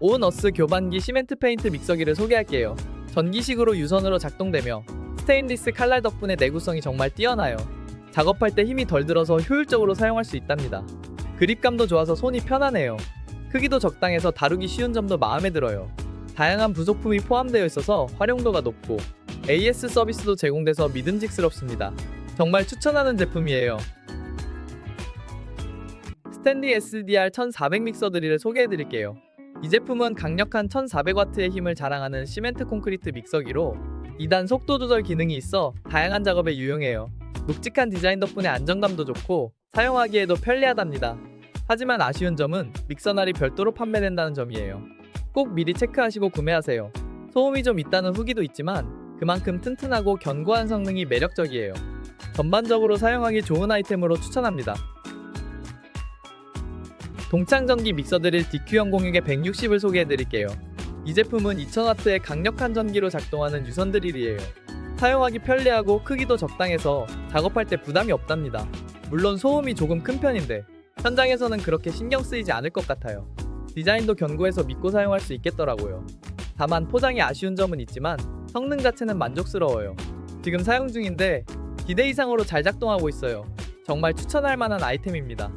오은어스 교반기 시멘트 페인트 믹서기를 소개할게요. 전기식으로 유선으로 작동되며 스테인리스 칼날 덕분에 내구성이 정말 뛰어나요. 작업할 때 힘이 덜 들어서 효율적으로 사용할 수 있답니다. 그립감도 좋아서 손이 편하네요. 크기도 적당해서 다루기 쉬운 점도 마음에 들어요. 다양한 부속품이 포함되어 있어서 활용도가 높고 AS 서비스도 제공돼서 믿음직스럽습니다. 정말 추천하는 제품이에요. 스탠리 SDR 1400 믹서 드릴을 소개해 드릴게요. 이 제품은 강력한 1400W의 힘을 자랑하는 시멘트 콘크리트 믹서기로 2단 속도 조절 기능이 있어 다양한 작업에 유용해요. 묵직한 디자인 덕분에 안정감도 좋고 사용하기에도 편리하답니다. 하지만 아쉬운 점은 믹서날이 별도로 판매된다는 점이에요. 꼭 미리 체크하시고 구매하세요. 소음이 좀 있다는 후기도 있지만 그만큼 튼튼하고 견고한 성능이 매력적이에요. 전반적으로 사용하기 좋은 아이템으로 추천합니다. 동창전기 믹서 드릴 DQ006의 160을 소개해드릴게요. 이 제품은 2000W의 강력한 전기로 작동하는 유선 드릴이에요. 사용하기 편리하고 크기도 적당해서 작업할 때 부담이 없답니다. 물론 소음이 조금 큰 편인데 현장에서는 그렇게 신경 쓰이지 않을 것 같아요. 디자인도 견고해서 믿고 사용할 수 있겠더라고요. 다만 포장이 아쉬운 점은 있지만 성능 자체는 만족스러워요. 지금 사용 중인데 기대 이상으로 잘 작동하고 있어요. 정말 추천할 만한 아이템입니다.